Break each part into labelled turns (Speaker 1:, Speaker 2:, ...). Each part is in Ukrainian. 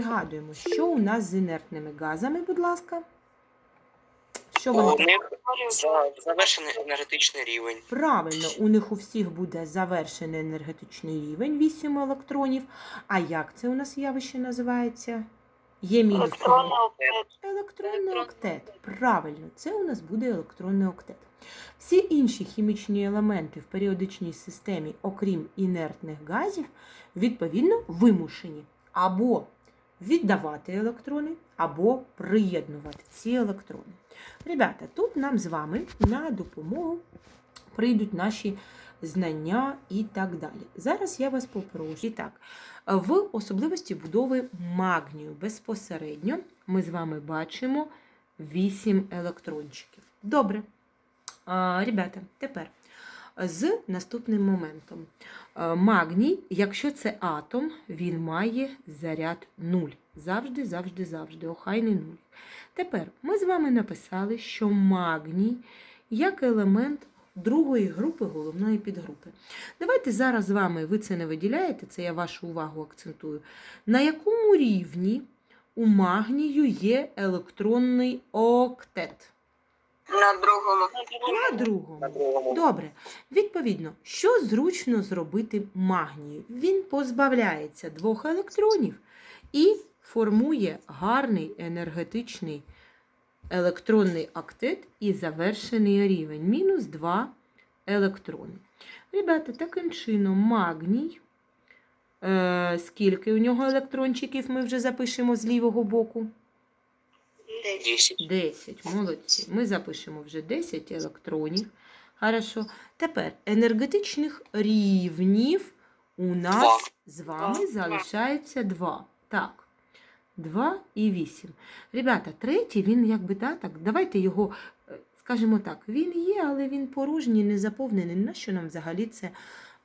Speaker 1: Пригадуємо, що у нас з інертними газами, будь ласка. Що
Speaker 2: У них завершений енергетичний рівень.
Speaker 1: Правильно, у них у всіх буде завершений енергетичний рівень 8 електронів. А як це у нас явище називається? Є мінус.
Speaker 3: Електронний октет.
Speaker 1: Електронний октет. Правильно, це у нас буде електронний октет. Всі інші хімічні елементи в періодичній системі, окрім інертних газів, відповідно вимушені або віддавати електрони, або приєднувати ці електрони. Ребята, тут нам з вами на допомогу прийдуть наші знання і так далі. Зараз я вас попрошу. Так, в особливості будови магнію безпосередньо ми з вами бачимо 8 електрончиків. Добре. А, Ребята, тепер з наступним моментом. Е, Магній, якщо це атом, він має заряд 0. Завжди, завжди, завжди, охайний 0. Тепер ми з вами написали, що магній як елемент другої групи головної підгрупи. Давайте зараз з вами, ви це не виділяєте, це я вашу увагу акцентую. На якому рівні у магнію є електронний октет?
Speaker 3: На другому.
Speaker 1: На другому.
Speaker 2: На другому.
Speaker 1: Добре. Відповідно, що зручно зробити магнію? Він позбавляється двох електронів і формує гарний енергетичний електронний актет і завершений рівень. Мінус 2 електрони. Ребята, таким чином магній. Е, скільки у нього електрончиків ми вже запишемо з лівого боку?
Speaker 2: 10.
Speaker 1: 10. Молодці. Ми запишемо вже 10 електронів. Хорошо. Тепер енергетичних рівнів у нас з вами залишається 2. Так. 2 і 8. Ребята, третій, він якби да, так. Давайте його, е, скажімо так, він є, але він порожній, не заповнений. Нащо нам взагалі це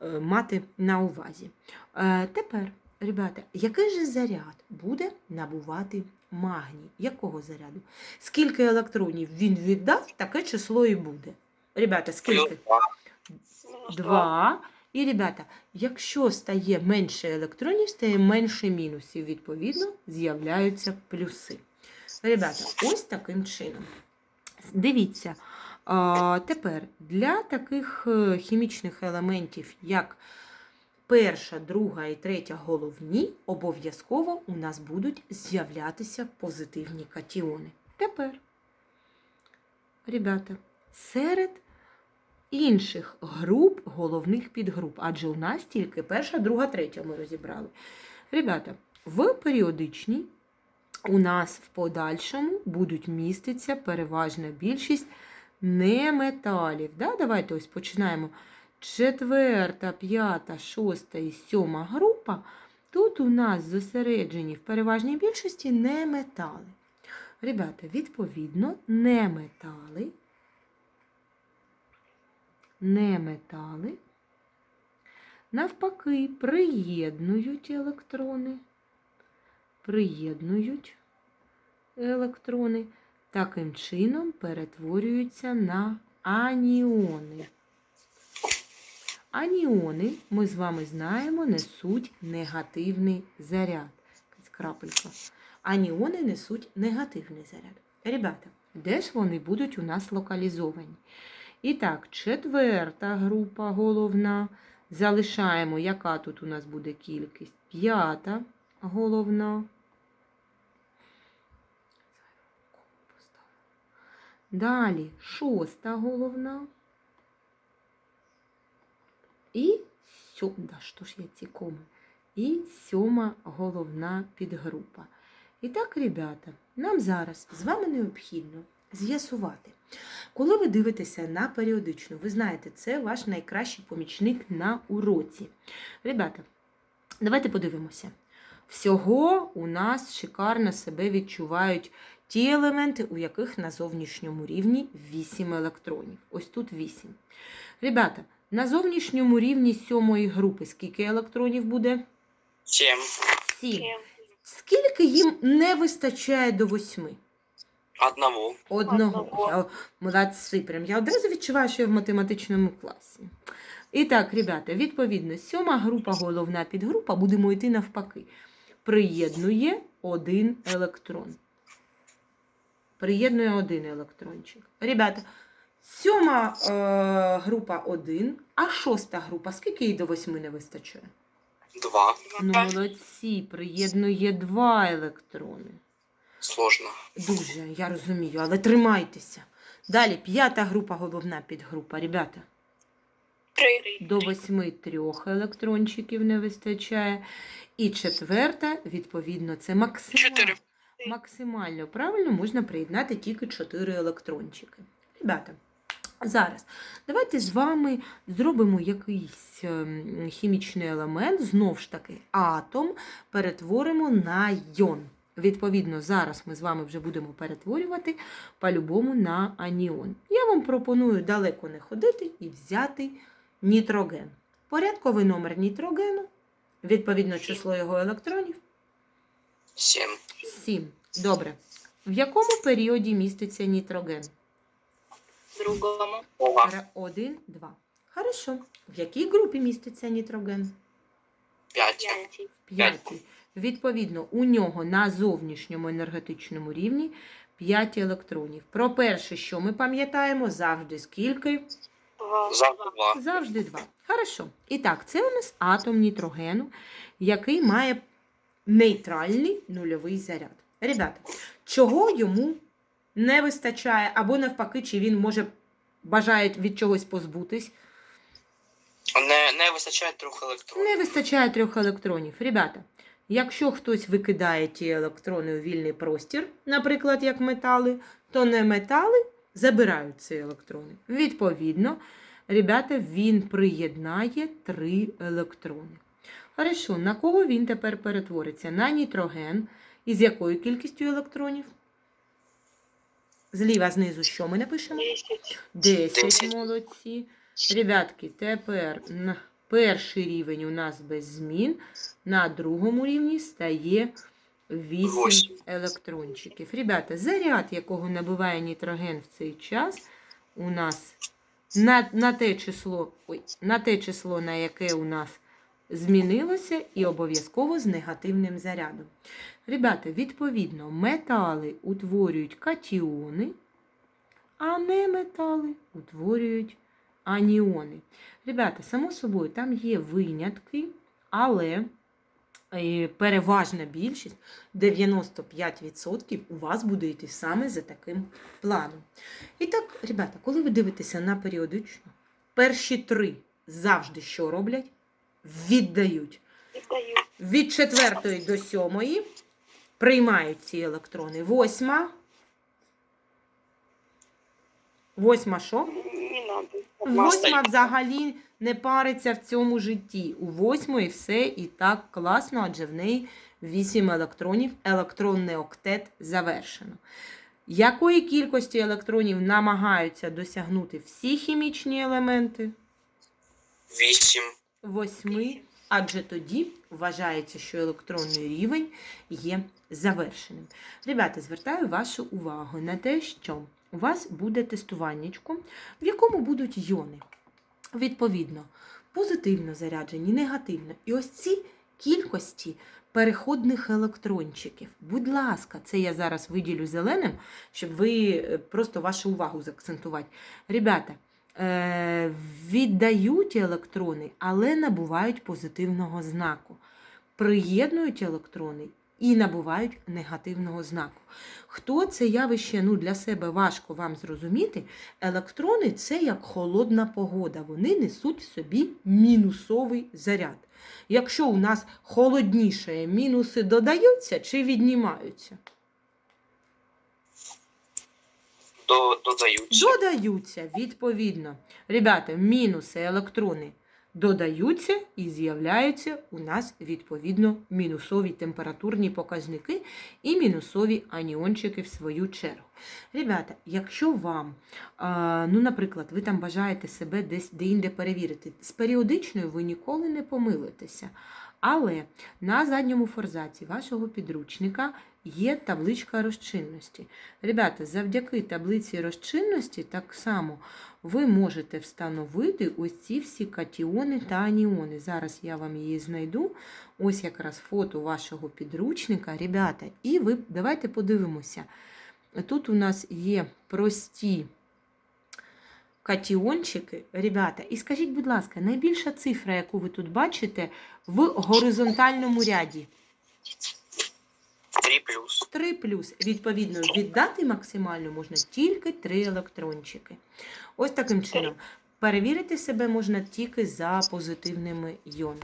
Speaker 1: е, мати на увазі? Е, тепер, ребята, який же заряд буде набувати магній? Якого заряду? Скільки електронів він віддав, таке число і буде. Ребята, скільки?
Speaker 2: Два.
Speaker 1: І, ребята, якщо стає менше електронів, стає менше мінусів. Відповідно, з'являються плюси. Ребята, ось таким чином. Дивіться, тепер для таких е, хімічних елементів, як перша, друга і третя головні, обов'язково у нас будуть з'являтися позитивні катіони. Тепер, ребята, серед інших груп, головних підгруп, адже у нас тільки перша, друга, третя ми розібрали. Ребята, в періодичній у нас в подальшому будуть міститися переважна більшість неметалів. Да? Давайте ось починаємо. Четверта, п'ята, шоста і сьома група. Тут у нас зосереджені в переважній більшості неметали. Ребята, відповідно, неметали неметали, навпаки, приєднують електрони, приєднують електрони, таким чином перетворюються на аніони. Аніони, ми з вами знаємо, несуть негативний заряд. Крапелька. Аніони несуть негативний заряд. Ребята, де ж вони будуть у нас локалізовані? І так, четверта група головна. Залишаємо, яка тут у нас буде кількість? П'ята головна. Далі шоста головна. І сьома, що ж я ці коми? І сьома головна підгрупа. І так, ребята, нам зараз з вами необхідно з'ясувати. Коли ви дивитеся на періодичну, ви знаєте, це ваш найкращий помічник на уроці. Ребята, давайте подивимося. Всього у нас шикарно себе відчувають ті елементи, у яких на зовнішньому рівні 8 електронів. Ось тут 8. Ребята, на зовнішньому рівні сьомої групи скільки електронів буде?
Speaker 2: 7.
Speaker 1: 7. Скільки їм не вистачає до 8?
Speaker 2: Одного.
Speaker 1: Одного.
Speaker 3: Одного.
Speaker 1: Я, молодці, прям. Я одразу відчуваю, що я в математичному класі. І так, ребята, відповідно, сьома група, головна підгрупа, будемо йти навпаки. Приєднує один електрон. Приєднує один електрончик. Ребята, сьома е, група 1, а шоста група, скільки їй до восьми не вистачає?
Speaker 2: Два.
Speaker 1: Ну, молодці, приєднує два електрони.
Speaker 2: Сложно.
Speaker 1: Дуже, я розумію, але тримайтеся. Далі, п'ята група, головна підгрупа. Ребята, до восьми трьох електрончиків не вистачає. І четверта, відповідно, це максимально.
Speaker 3: Чотири.
Speaker 1: Максимально правильно можна приєднати тільки 4 електрончики. Ребята, зараз давайте з вами зробимо якийсь ем, хімічний елемент, знов ж таки, атом перетворимо на йон. Відповідно, зараз ми з вами вже будемо перетворювати по-любому на аніон. Я вам пропоную далеко не ходити і взяти нітроген. Порядковий номер нітрогену, відповідно число його електронів
Speaker 2: Сім.
Speaker 1: 7. Добре. В якому періоді міститься нітроген?
Speaker 3: Другому.
Speaker 1: Один, два. Хорошо. В якій групі міститься нітроген?
Speaker 2: П'ять.
Speaker 3: П'ятий.
Speaker 1: П'ятій. Відповідно, у нього на зовнішньому енергетичному рівні 5 електронів. Про перше, що ми пам'ятаємо, завжди скільки?
Speaker 3: Два.
Speaker 2: Завжди два.
Speaker 1: Завжди два. Хорошо. І так, це у нас атом нітрогену, який має нейтральний нульовий заряд. Ребята, чого йому не вистачає, або навпаки, чи він може бажає від чогось позбутись?
Speaker 2: Не, не вистачає трьох електронів.
Speaker 1: Не вистачає трьох електронів. Ребята, якщо хтось викидає ті електрони у вільний простір, наприклад, як метали, то не метали забирають ці електрони. Відповідно, ребята, він приєднає три електрони. Хорошо, на кого він тепер перетвориться? На нітроген. Із якою кількістю електронів? Зліва знизу що ми напишемо?
Speaker 3: Десять.
Speaker 1: 10 молодці. Ребятки, тепер перший рівень у нас без змін. На другому рівні стає 8 електрончиків. Ребята, заряд, якого набуває нітроген в цей час, у нас на, на, те число, ой, на те число, на яке у нас змінилося, і обов'язково з негативним зарядом. Ребята, відповідно, метали утворюють катіони, а не метали утворюють аніони. Ребята, само собою, там є винятки, але е, переважна більшість, 95% у вас буде йти саме за таким планом. І так, ребята, коли ви дивитеся на періодичну, перші три завжди що роблять? Віддають.
Speaker 3: Віддаю.
Speaker 1: Від четвертої до сьомої приймають ці електрони. Восьма. Восьма що? Восьма взагалі не париться в цьому житті. У восьмої все і так класно, адже в неї 8 електронів. Електронний октет завершено. Якої кількості електронів намагаються досягнути всі хімічні елементи?
Speaker 2: Вісім.
Speaker 1: Восьми, адже тоді вважається, що електронний рівень є завершеним. Ребята, звертаю вашу увагу на те, що у вас буде тестуваннячко, в якому будуть йони. Відповідно, позитивно заряджені, негативно. І ось ці кількості переходних електрончиків. Будь ласка, це я зараз виділю зеленим, щоб ви е, просто вашу увагу заакцентувати. Ребята, віддають електрони, але набувають позитивного знаку. Приєднують електрони і набувають негативного знаку. Хто це явище ну, для себе важко вам зрозуміти? Електрони це як холодна погода. Вони несуть в собі мінусовий заряд. Якщо у нас холодніше, мінуси додаються чи віднімаються?
Speaker 2: До, додаються.
Speaker 1: Додаються, відповідно. Ребята, мінуси електрони додаються і з'являються у нас відповідно мінусові температурні показники і мінусові аніончики в свою чергу. Ребята, якщо вам, ну, наприклад, ви там бажаєте себе десь де-інде перевірити, з періодичною ви ніколи не помилитеся. Але на задньому форзаці вашого підручника є табличка розчинності. Ребята, завдяки таблиці розчинності так само ви можете встановити ось ці всі катіони та аніони. Зараз я вам її знайду. Ось якраз фото вашого підручника. Ребята, і ви давайте подивимося. Тут у нас є прості катіончики. Ребята, і скажіть, будь ласка, найбільша цифра, яку ви тут бачите в горизонтальному ряді?
Speaker 2: 3 плюс.
Speaker 1: 3 плюс. Відповідно, віддати максимально можна тільки 3 електрончики. Ось таким чином. Перевірити себе можна тільки за позитивними йонами.